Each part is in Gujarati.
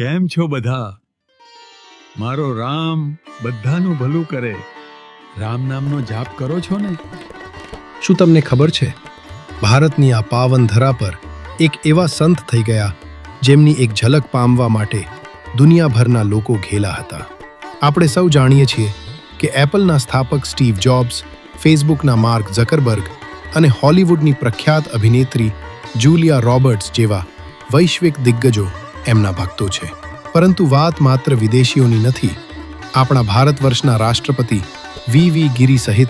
કેમ છો બધા? મારો રામ બધાનું ભલું કરે. રામ નામનો જાપ કરો છો ને? શું તમને ખબર છે? ભારતની આ પાવન ધરા પર એક એવા સંત થઈ ગયા, જેમની એક ઝલક પામવા માટે દુનિયાભરના લોકો ઘેલા હતા. આપણે સૌ જાણીએ છીએ કે એપલના સ્થાપક સ્ટીવ જોબ્સ, ફેસબુકના માર્ક ઝકરબર્ગ અને હોલિવૂડની પ્રખ્યાત અભિનેત્રી જુલિયા રોબર્ટ્સ જેવા વૈશ્વિક દિગ્ગજો એમના ભક્તો છે. પરંતુ વાત માત્ર વિદેશીઓની નથી. આપણા ભારત વર્ષના રાષ્ટ્રપતિ વી વી ગિરી સહિત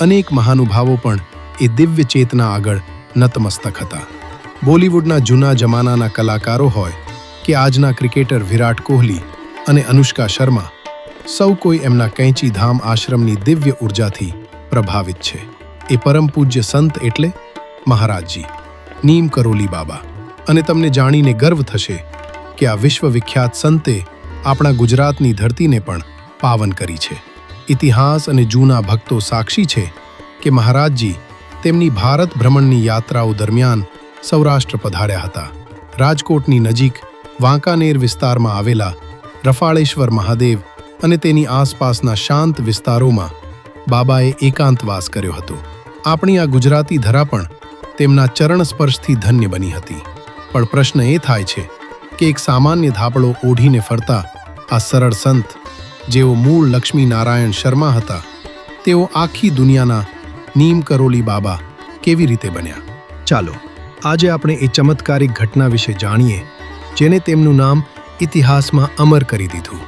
અનેક મહાનુભાવો પણ એ દિવ્ય ચેતના આગળ નતમસ્તક હતા. બોલિવૂડના જૂના જમાનાના કલાકારો હોય કે આજના ક્રિકેટર વિરાટ કોહલી અને અનુષ્કા શર્મા, સૌ કોઈ એમના કૈંચી ધામ આશ્રમની દિવ્ય ઉર્જાથી પ્રભાવિત છે. એ પરમ પૂજ્ય સંત એટલે મહારાજજી, નીમ કરોલી બાબા. અને તમને જાણીને ગર્વ થશે કે આ વિશ્વવિખ્યાત સંતે આપણા ગુજરાતની ધરતીને પણ પાવન કરી છે. ઇતિહાસ અને જૂના ભક્તો સાક્ષી છે કે મહારાજજી તેમની ભારત ભ્રમણની યાત્રાઓ દરમિયાન સૌરાષ્ટ્ર પધાર્યા હતા. રાજકોટની નજીક વાંકાનેર વિસ્તારમાં આવેલા રફાળેશ્વર મહાદેવ અને તેની આસપાસના શાંત વિસ્તારોમાં બાબાએ એકાંતવાસ કર્યો હતો. આપણી આ ગુજરાતી ધરા પણ તેમના ચરણ સ્પર્શથી ધન્ય બની હતી. પણ પ્રશ્ન એ થાય છે કે એક સામાન્ય ધાબળો ઓઢીને ફરતા આ સરળ સંત, જેઓ મૂળ લક્ષ્મી નારાયણ શર્મા હતા, તેઓ આખી દુનિયાના નીમ કરોલી બાબા કેવી રીતે બન્યા? ચાલો, આજે આપણે એ ચમત્કારિક ઘટના વિશે જાણીએ, જેને તેમનું નામ ઇતિહાસમાં અમર કરી દીધું.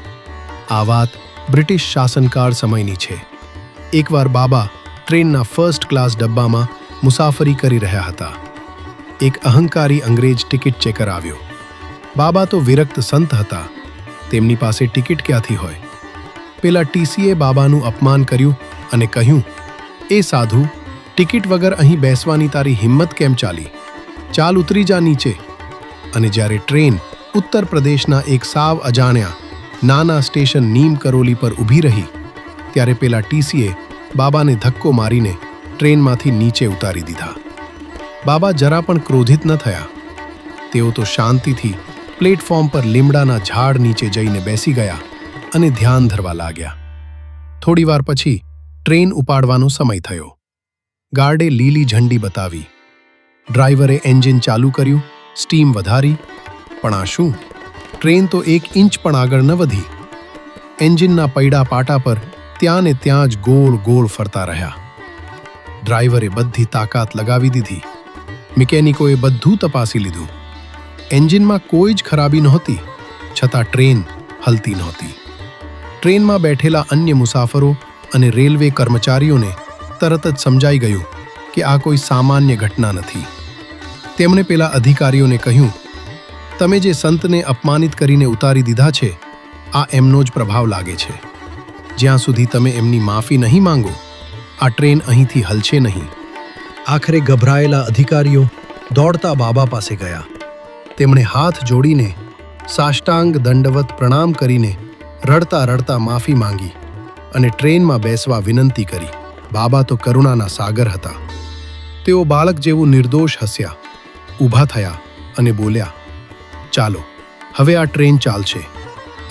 આ વાત બ્રિટિશ શાસનકાળ સમયની છે. એકવાર બાબા ટ્રેનના ફર્સ્ટ ક્લાસ ડબ્બામાં મુસાફરી કરી રહ્યા હતા. એક અહંકારી અંગ્રેજ ટિકિટ ચેકર આવ્યો. બાબા તો વિરક્ત સંત હતા. તેમની પાસે ટિકિટ ક્યાંથી હોય? પેલા ટીસીએ બાબાનું અપમાન કર્યું અને કહ્યું, એ સાધુ, ટિકિટ વગર અહીં બેસવાની તારી હિંમત કેમ ચાલી? ચાલ ઉતરી જા નીચે. અને જ્યારે ટ્રેન ઉત્તર પ્રદેશના એક સાવ અજાણ્યા, નાના સ્ટેશન નીમ કરોલી પર ઊભી રહી, ત્યારે પેલા ટીસીએ બાબાને ધક્કો મારીને ટ્રેનમાંથી નીચે ઉતારી દીધા. બાબા જરા પણ ક્રોધિત ન થયા. તેઓ તો શાંતિથી પ્લેટફોર્મ પર લીમડાના ઝાડ નીચે જઈને બેસી ગયા અને ધ્યાન ધરવા લાગ્યા. થોડીવાર પછી ટ્રેન ઉપાડવાનો સમય થયો. ગાર્ડે લીલી ઝંડી બતાવી. ડ્રાઈવરે એન્જિન ચાલુ કર્યું, સ્ટીમ વધારી. પણ આ શું? ટ્રેન તો એક ઇંચ પણ આગળ ન વધી. એન્જિનના પૈડા પાટા પર ત્યાં ને ત્યાં જ ગોળ ગોળ ફરતા રહ્યા. ડ્રાઈવરે બધી તાકાત લગાવી દીધી. મિકેનિકોએ બધું તપાસી લીધું. એન્જિનમાં કોઈ જ ખરાબી નહોતી, છતાં ટ્રેન હલતી નહોતી. ટ્રેનમાં બેઠેલા અન્ય મુસાફરો અને રેલવે કર્મચારીઓને તરત જ સમજાઈ ગયું કે આ કોઈ સામાન્ય ઘટના નથી. તેમણે પેલા અધિકારીઓને કહ્યું, તમે જે સંતને અપમાનિત કરીને ઉતારી દીધા છે, આ એમનો જ પ્રભાવ લાગે છે. જ્યાં સુધી તમે એમની માફી નહીં માંગો, આ ટ્રેન અહીંથી હલશે નહીં. આખરે ગભરાયેલા અધિકારીઓ દોડતા બાબા પાસે ગયા. તેમણે હાથ જોડીને સાષ્ટાંગ દંડવત પ્રણામ કરીને રડતા રડતા માફી માંગી અને ટ્રેનમાં બેસવા વિનંતી કરી. બાબા તો કરુણાના સાગર હતા. તેઓ બાળક જેવું નિર્દોષ હસ્યા, ઊભા થયા અને બોલ્યા, ચાલો, હવે આ ટ્રેન ચાલશે.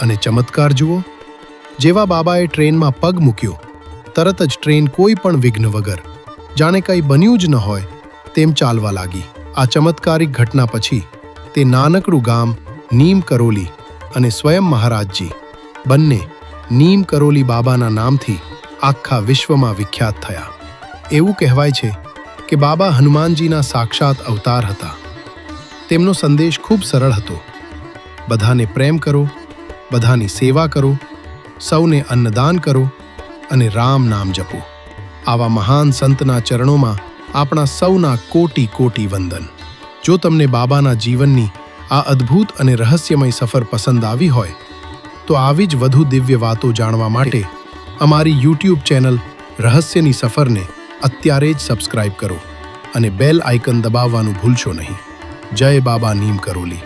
અને ચમત્કાર જુઓ, જેવા બાબાએ ટ્રેનમાં પગ મૂક્યો, તરત જ ટ્રેન કોઈ પણ વિઘ્ન વગર, જાણે કંઈ બન્યું જ ન હોય, તેમ ચાલવા લાગી. આ ચમત્કારિક ઘટના પછી તે નાનકડું ગામ નીમ કરોલી અને સ્વયં મહારાજજી બંને નીમ કરોલી બાબાના નામથી આખા વિશ્વમાં વિખ્યાત થયા. એવું કહેવાય છે કે બાબા હનુમાનજીના સાક્ષાત અવતાર હતા. તેમનો સંદેશ ખૂબ સરળ હતો. બધાને પ્રેમ કરો, બધાની સેવા કરો, સૌને અન્નદાન કરો અને રામ નામ જપો. આવા મહાન સંતના ચરણોમાં આપણા સૌના કોટી કોટી વંદન. જો તમને બાબાના જીવનની આ અદ્ભુત અને રહસ્યમય સફર પસંદ આવી હોય, તો આવી જ વધુ દિવ્ય વાતો જાણવા માટે અમારી યુટ્યુબ ચેનલ રહસ્યની સફરને અત્યારે જ સબસ્ક્રાઇબ કરો અને બેલ આઇકન દબાવવાનું ભૂલશો નહીં. જય બાબા નીમ કરોલી.